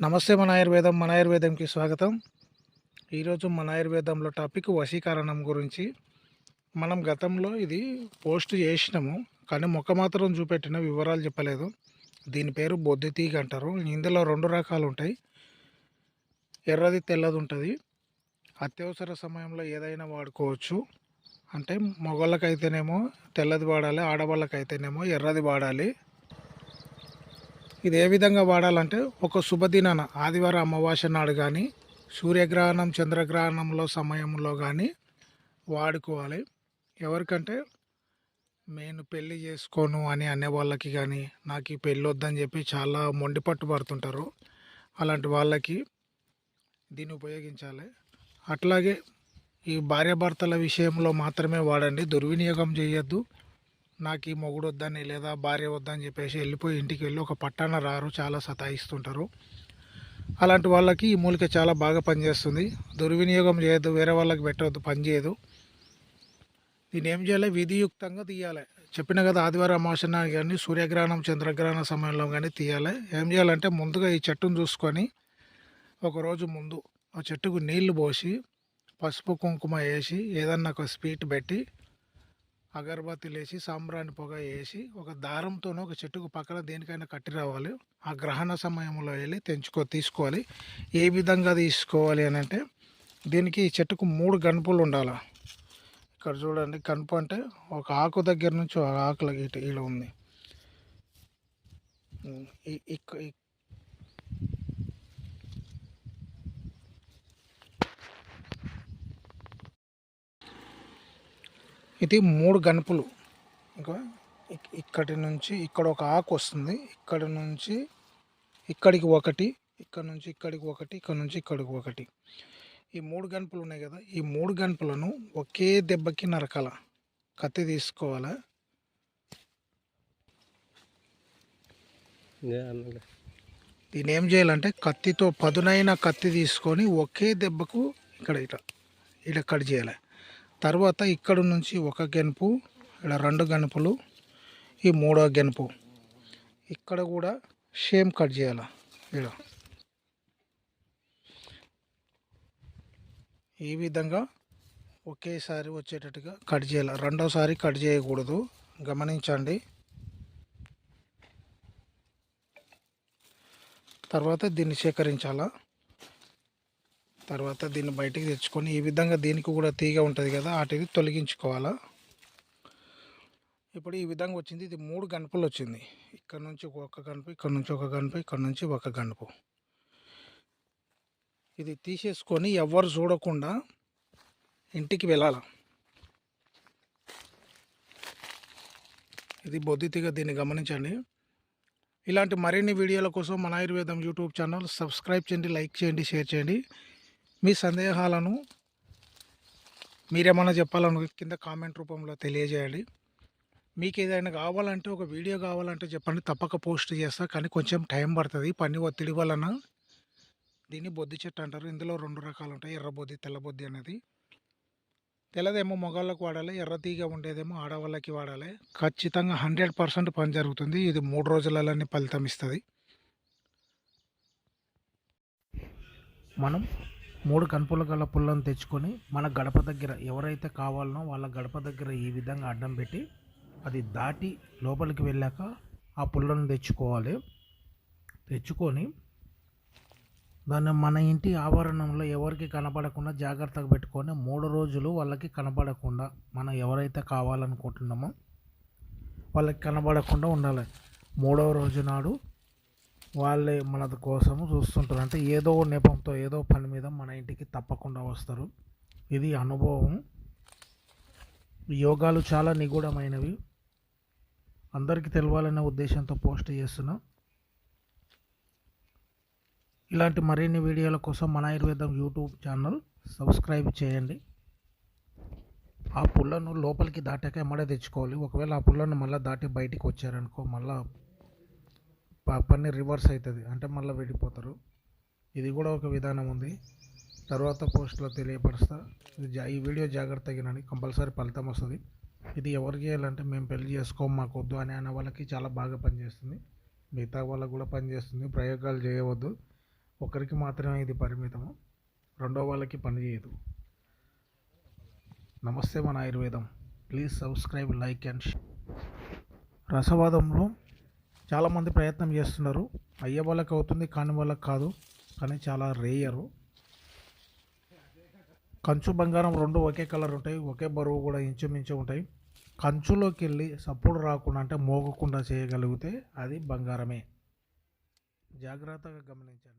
నమస్తే మన ఆయుర్వేదం మన ఆయుర్వేదంకి స్వాగతం. ఈరోజు మన ఆయుర్వేదంలో టాపిక్ వశీకరణం గురించి. మనం గతంలో ఇది పోస్ట్ చేసినాము కానీ మొక్క మాత్రం చూపెట్టిన వివరాలు చెప్పలేదు. దీని పేరు బొద్దితీగ అంటారు. ఇందులో రెండు రకాలు ఉంటాయి. ఎర్రది తెల్లది ఉంటుంది. అత్యవసర సమయంలో ఏదైనా వాడుకోవచ్చు. అంటే మగవాళ్ళకైతేనేమో తెల్లది వాడాలి ఆడవాళ్ళకైతేనేమో ఎర్రది వాడాలి. ఇది ఏ విధంగా వాడాలంటే ఒక శుభదినాన ఆదివారం అమావాస్య నాడు కానీ సూర్యగ్రహణం చంద్రగ్రహణంలో సమయంలో కానీ వాడుకోవాలి. ఎవరికంటే నేను పెళ్ళి చేసుకోను అని అనే వాళ్ళకి కానీ నాకు ఈ పెళ్ళి వద్దని చెప్పి చాలా మొండి పట్టు పడుతుంటారు. అలాంటి వాళ్ళకి దీన్ని ఉపయోగించాలి. అట్లాగే ఈ భార్యాభర్తల విషయంలో మాత్రమే వాడండి. దుర్వినియోగం చేయొద్దు. నాకు ఈ మొగుడు వద్దని లేదా భార్య వద్దని చెప్పేసి వెళ్ళిపోయి ఇంటికి వెళ్ళి ఒక పట్టాన రారు చాలా సతాయిస్తుంటారు. అలాంటి వాళ్ళకి ఈ మూలిక చాలా బాగా పనిచేస్తుంది. దుర్వినియోగం చేయొద్దు వేరే వాళ్ళకి పెట్టవద్దు పని చేయదు. దీన్ని ఏం చేయాలి? విధియుక్తంగా తీయాలి. చెప్పిన కదా ఆదివారం అమావాస్యన కానీ సూర్యగ్రహణం చంద్రగ్రహణ సమయంలో కానీ తీయాలి. ఏం చేయాలంటే ముందుగా ఈ చెట్టును చూసుకొని ఒకరోజు ముందు ఆ చెట్టుకు నీళ్ళు పోసి పసుపు కుంకుమ వేసి ఏదన్నా ఒక స్వీట్ పెట్టి అగరబత్తి లేచి సాంబ్రాణి పొగ వేసి ఒక దారంతోనో ఒక చెట్టుకు పక్కన దేనికైనా కట్టి రావాలి. ఆ గ్రహణ సమయంలో వెళ్ళి తెంచుకో తీసుకోవాలి. ఏ విధంగా తీసుకోవాలి అని అంటే దీనికి ఈ చెట్టుకు మూడు గణపులు ఉండాలి? ఇక్కడ చూడండి కనుపు అంటే ఒక ఆకు దగ్గర నుంచి ఒక ఆకుల ఇటు ఇలా ఉంది ఈ- ఇక్క- ఇక్- ఇది మూడు గనుపులు. ఇంకా ఇక్- ఇక్కడి నుంచి ఇక్కడ ఒక ఆకు వస్తుంది. ఇక్కడ నుంచి ఇక్కడికి ఒకటి ఇక్కడ నుంచి ఇక్కడికి ఒకటి ఇక్కడ నుంచి ఇక్కడికి ఒకటి. ఈ మూడు గనుపులు ఉన్నాయి కదా ఈ మూడు గనుపులను ఒకే దెబ్బకి నరకాల. కత్తి తీసుకోవాలా? దీన్ని ఏం చేయాలంటే కత్తితో పదునైన కత్తి తీసుకొని ఒకే దెబ్బకు ఇక్కడ ఇట్లా ఇలా కట్ చేయాలి. తర్వాత ఇక్కడ నుంచి ఒక గెనుపు ఇక్కడ రెండు గనుపులు ఈ మూడో గెనుపు. ఇక్కడ కూడా సేమ్ కట్ చేయాలి. ఇక్కడ ఈ విధంగా ఒకేసారి వచ్చేటట్టుగా కట్ చేయాలి. రెండోసారి కట్ చేయకూడదు. గమనించండి. తర్వాత దీన్ని సేకరించాలా. తర్వాత దీన్ని బయటికి తెచ్చుకొని ఈ విధంగా దీనికి కూడా తీగ ఉంటుంది కదా వాటిని తొలగించుకోవాలా? ఇప్పుడు ఈ విధంగా వచ్చింది. ఇది మూడు గణపలు వచ్చింది. ఇక్కడ నుంచి ఒక గణపు ఇక్కడ నుంచి ఒక గణపు ఇక్కడ నుంచి ఒక గణపు ఇది తీసేసుకొని ఎవరు చూడకుండా ఇంటికి వెళ్ళాల? ఇది బొద్దితిగా దీన్ని గమనించండి. ఇలాంటి మరిన్ని వీడియోల కోసం మన ఆయుర్వేదం యూట్యూబ్ ఛానల్ సబ్స్క్రైబ్ చేయండి లైక్ చేయండి షేర్ చేయండి. మీ సందేహాలను మీరేమన్నా చెప్పాలను కింద కామెంట్ రూపంలో తెలియజేయండి మీకు ఏదైనా కావాలంటే ఒక వీడియో కావాలంటే చెప్పండి. తప్పక పోస్ట్ చేస్తా. కానీ కొంచెం టైం పడుతుంది. పని ఒత్తిడి వలన దీన్ని బొద్ది చెట్టు అంటారు. ఇందులో రెండు రకాలు ఉంటాయి. ఎర్ర బొద్ది తెల్ల బొద్ది అనేది. తెల్లదేమో మగవాళ్ళకి వాడాలి. ఎర్ర తీగ ఉండేదేమో ఆడవాళ్ళకి వాడాలి. ఖచ్చితంగా హండ్రెడ్ పర్సెంట్ పని జరుగుతుంది. ఇది మూడు రోజులలోనే ఫలితం ఇస్తుంది. మనం మూడు కనుపుల గల పుల్లను తెచ్చుకొని మన గడప దగ్గర ఎవరైతే కావాలనో వాళ్ళ గడప దగ్గర ఈ విధంగా అడ్డం పెట్టి అది దాటి లోపలికి వెళ్ళాక ఆ పుల్లను తెచ్చుకోవాలి. తెచ్చుకొని దాన్ని మన ఇంటి ఆవరణంలో ఎవరికి కనపడకుండా జాగ్రత్తగా పెట్టుకొని మూడు రోజులు వాళ్ళకి కనపడకుండా మనం ఎవరైతే కావాలనుకుంటున్నామో వాళ్ళకి కనబడకుండా ఉండాలి. మూడవ రోజు నాడు వాళ్ళే మన కోసము చూస్తుంటారు. అంటే ఏదో నెపంతో ఏదో పని మీద మన ఇంటికి తప్పకుండా వస్తారు. ఇది అనుభవం. యోగాలు చాలా నిగూఢమైనవి. అందరికీ తెలవాలనే ఉద్దేశంతో పోస్ట్ చేస్తున్నా. ఇలాంటి మరిన్ని వీడియోల కోసం మన ఆయుర్వేదం యూట్యూబ్ ఛానల్ సబ్స్క్రైబ్ చేయండి. ఆ పుల్లను లోపలికి దాటాక ఎమ్మడే తెచ్చుకోవాలి. ఒకవేళ ఆ పుల్లను మళ్ళీ దాటి బయటికి వచ్చారనుకో మళ్ళీ పని రివర్స్ అవుతుంది అంటే మళ్ళీ వెళ్ళిపోతారు ఇది కూడా ఒక విధానం ఉంది. తర్వాత పోస్ట్లో తెలియపరుస్తా. ఇది జా- ఈ వీడియో జాగ్రత్త వినండి. కంపల్సరీ ఫలితం వస్తుంది. ఇది ఎవరు చేయాలంటే మేము పెళ్ళి చేసుకోం మాకు వద్దు అని అనే వాళ్ళకి చాలా బాగా పనిచేస్తుంది. మిగతా వాళ్ళకు కూడా పనిచేస్తుంది. ప్రయోగాలు చేయవద్దు. ఒకరికి మాత్రమే ఇది పరిమితము. రెండో వాళ్ళకి పని చేయదు. నమస్తే మన ఆయుర్వేదం. ప్లీజ్ సబ్స్క్రైబ్ లైక్ అండ్ రసవాదంలో చాలామంది ప్రయత్నం చేస్తున్నారు. అయ్యే వాళ్ళకి అవుతుంది కాని వాళ్ళకి కాదు. కానీ చాలా రేయరు కంచు బంగారం రెండు ఒకే కలర్ ఉంటాయి ఒకే బరువు కూడా ఇంచుమించు ఉంటాయి. కంచులోకి వెళ్ళి సపోర్ట్ రాకుండా అంటే మోగకుండా చేయగలిగితే అది బంగారమే. జాగ్రత్తగా గమనించండి.